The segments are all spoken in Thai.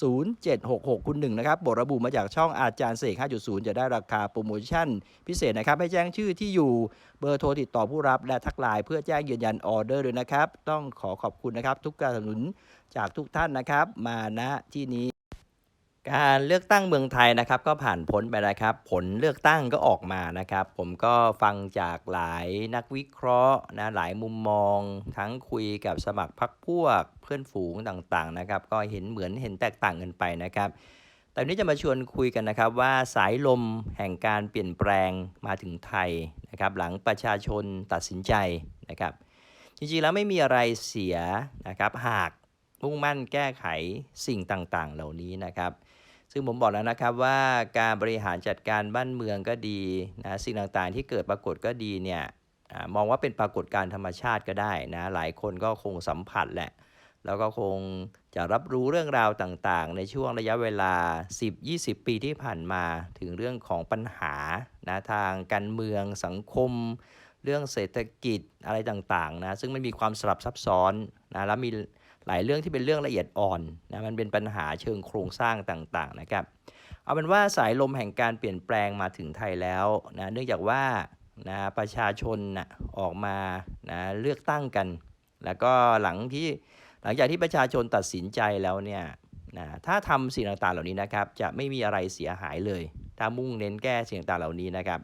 0766 คุณหนึ่งนะครับบทระบุมาจากช่องอาจารย์เสก 5.0 จะได้ราคาโปรโมชั่น พิเศษนะครับ ให้แจ้งชื่อที่อยู่เบอร์โทรติดต่อผู้รับและทักไลน์เพื่อแจ้งยืนยันออเดอร์ด้วยนะครับ ต้องขอขอบคุณนะครับ ทุกการสนับสนุนจากทุกท่านนะครับ มาณที่นี้ การเลือกตั้งเมืองไทยนะครับ ก็ผ่านพ้นไปแล้วครับ ผลเลือกตั้งก็ออกมานะครับ ผมก็ฟังจากหลายนักวิเคราะห์นะหลายมุมมอง ทั้งคุยกับสมัครพรรคพวกเพื่อนฝูงต่างๆนะครับ ก็เห็นเหมือนเห็นแตกต่างกันไปนะครับ แต่วันนี้จะมาชวนคุยกันนะครับ ว่าสายลมแห่งการเปลี่ยนแปลงมาถึงไทยนะครับ หลังประชาชนตัดสินใจนะครับ จริงๆแล้วไม่มีอะไรเสียนะครับ หากมุ่งมั่นแก้ไขสิ่งต่างๆ เหล่านี้นะครับ ซึ่งผมบอกแล้วนะครับว่าการบริหารจัดการบ้านเมืองก็ดีนะสิ่งต่างๆที่เกิดปรากฏก็ดีเนี่ยมองว่าเป็นปรากฏการธรรมชาติก็ได้นะหลายคนก็คงสัมผัสแหละแล้วก็คงจะรับรู้เรื่องราวต่างๆ ในช่วงระยะเวลา 10-20 ปีที่ผ่านมาถึงเรื่องของปัญหานะทางการเมืองสังคม เรื่องเศรษฐกิจอะไรต่างๆนะซึ่งมันมีความสลับซับซ้อนนะแล้วมี หลายเรื่องที่เป็นเรื่องละเอียดอ่อนนะมันเป็นปัญหาเชิงโครงสร้างต่างๆนะครับเอาเป็นว่าสายลมแห่งการเปลี่ยนแปลงมาถึงไทยแล้วนะเนื่องจากว่านะประชาชนนะออกมานะเลือกตั้งกัน แล้วก็หลังที่หลังจากที่ประชาชนตัดสินใจแล้วเนี่ยนะถ้าทำสิ่งต่างๆเหล่านี้นะครับ จะไม่มีอะไรเสียหายเลย ถ้ามุ่งเน้นแก้สิ่งต่างๆเหล่านี้นะครับ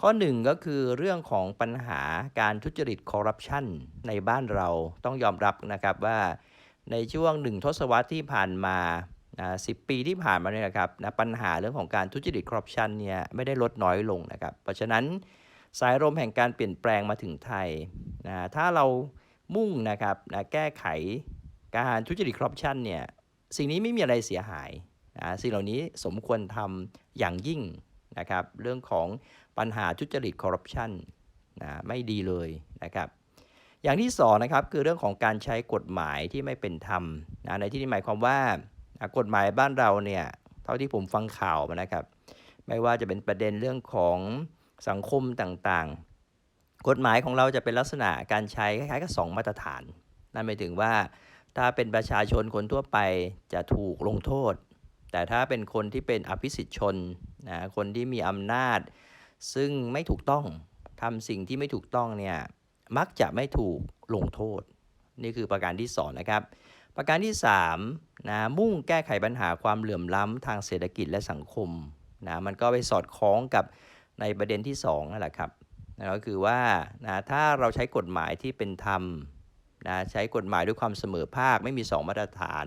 ข้อหนึ่งก็คือเรื่องของปัญหาการทุจริตคอร์รัปชันในบ้านเราต้องยอมรับนะครับว่าในช่วงหนึ่งทศวรรษที่ผ่านมาสิบปีที่ผ่านมาเนี่ยนะครับนะปัญหาเรื่องของการทุจริตคอร์รัปชันเนี่ยไม่ได้ลดน้อยลงนะครับ เพราะฉะนั้นสายลมแห่งการเปลี่ยนแปลงมาถึงไทยนะถ้าเรามุ่งนะครับนะแก้ไขการทุจริตคอร์รัปชันเนี่ยสิ่งนี้ไม่มีอะไรเสียหายนะสิ่งเหล่านี้สมควรทำอย่างยิ่ง นะครับ เรื่องของปัญหาทุจริตคอร์รัปชันนะไม่ดีเลยนะครับอย่างที่สองนะครับคือเรื่องของการใช้กฎหมายที่ไม่เป็นธรรมนะในที่นี้หมายความว่ากฎหมายบ้านเราเนี่ยเท่าที่ผมฟังข่าวมานะครับ ไม่ว่าจะเป็นประเด็นเรื่องของสังคมต่างๆ กฎหมายของเราจะเป็นลักษณะการใช้คล้ายๆกับสองมาตรฐาน นั่นหมายถึงว่าถ้าเป็นประชาชนคนทั่วไปจะถูกลงโทษ แต่ถ้าเป็นคนที่เป็นอภิสิทธิชนนะคนที่มีอำนาจ ซึ่งไม่ถูกต้องทำสิ่งที่ไม่ถูกต้องเนี่ยมักจะไม่ถูกลงโทษ นี่คือประการที่สองนะครับประการที่3นะมุ่งแก้ไขปัญหาความเหลื่อมล้ำทางเศรษฐกิจและสังคมนะมันก็ไปสอดคล้องกับในประเด็นที่2นั่นแหละครับนะก็คือว่านะถ้าเราใช้กฎหมายที่เป็นธรรมนะใช้กฎหมายด้วยความเสมอภาคไม่มี 2 มาตรฐาน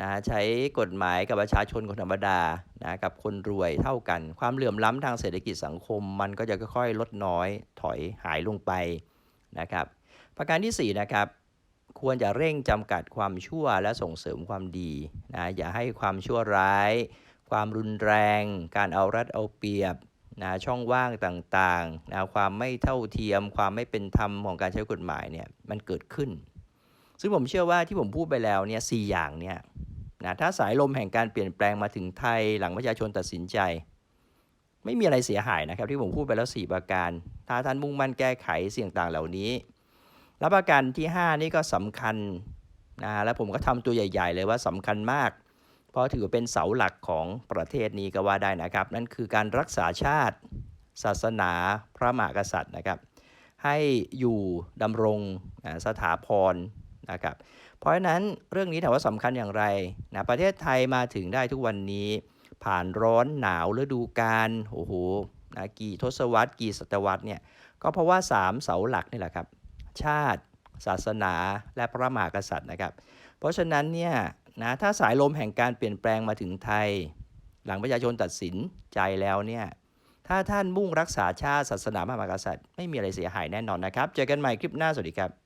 นะใช้กฎหมายกับประชาชนคนธรรมดานะกับคนรวยเท่ากัน ความเหลื่อมล้ำทางเศรษฐกิจสังคม มันก็จะค่อยๆ ลดน้อยถอยหายลงไปนะครับ ประการที่4นะครับควรจะเร่งจำกัดความชั่วและส่งเสริมความดีนะอย่าให้ความชั่วร้าย ความรุนแรง การเอารัดเอาเปรียบนะช่องว่างต่างๆนะความไม่เท่าเทียม ความไม่เป็นธรรมของการใช้กฎหมายเนี่ยมันเกิดขึ้น ซึ่งผมเชื่อว่าที่ผมพูดไปแล้วเนี่ยสอย่างเนี่ย นะถ้าสายลมแห่งการเปลี่ยนแปลงมาถึงไทยหลังประชาชนตัดสินใจ ไม่มีอะไรเสียหายนะครับที่ผมพูดไปแล้ว 4 ประการ ถ้าท่านมุ่งมั่นแก้ไขเสี่ยงต่างเหล่านี้ แล้วประการที่ 5 นี่ก็สำคัญนะแล้วผมก็ทำตัวใหญ่ ๆ เลยว่าสำคัญมาก เพราะถือเป็นเสาหลักของประเทศนี้ก็ว่าได้นะครับ นั่นคือการรักษาชาติ ศาสนาพระมหากษัตริย์นะครับ ให้อยู่ดำรงสถาพร นะครับเพราะฉะนั้นเรื่องนี้ถามว่าสำคัญอย่างไรนะประเทศไทยมาถึงได้ทุกวันนี้ ผ่านร้อนหนาวฤดูกาลโอ้โหนะกี่ทศวรรษกี่ศตวรรษเนี่ยก็เพราะว่า 3 เสาหลักนี่แหละครับ ชาติ ศาสนาและพระมหากษัตริย์นะครับ เพราะฉะนั้นเนี่ยนะถ้าสายลมแห่งการเปลี่ยนแปลงมาถึงไทย หลังประชาชนตัดสินใจแล้วเนี่ยถ้าท่านมุ่งรักษาชาติศาสนาพระมหากษัตริย์ไม่มีอะไรเสียหายแน่นอนนะครับ เจอกันใหม่คลิปหน้า สวัสดีครับ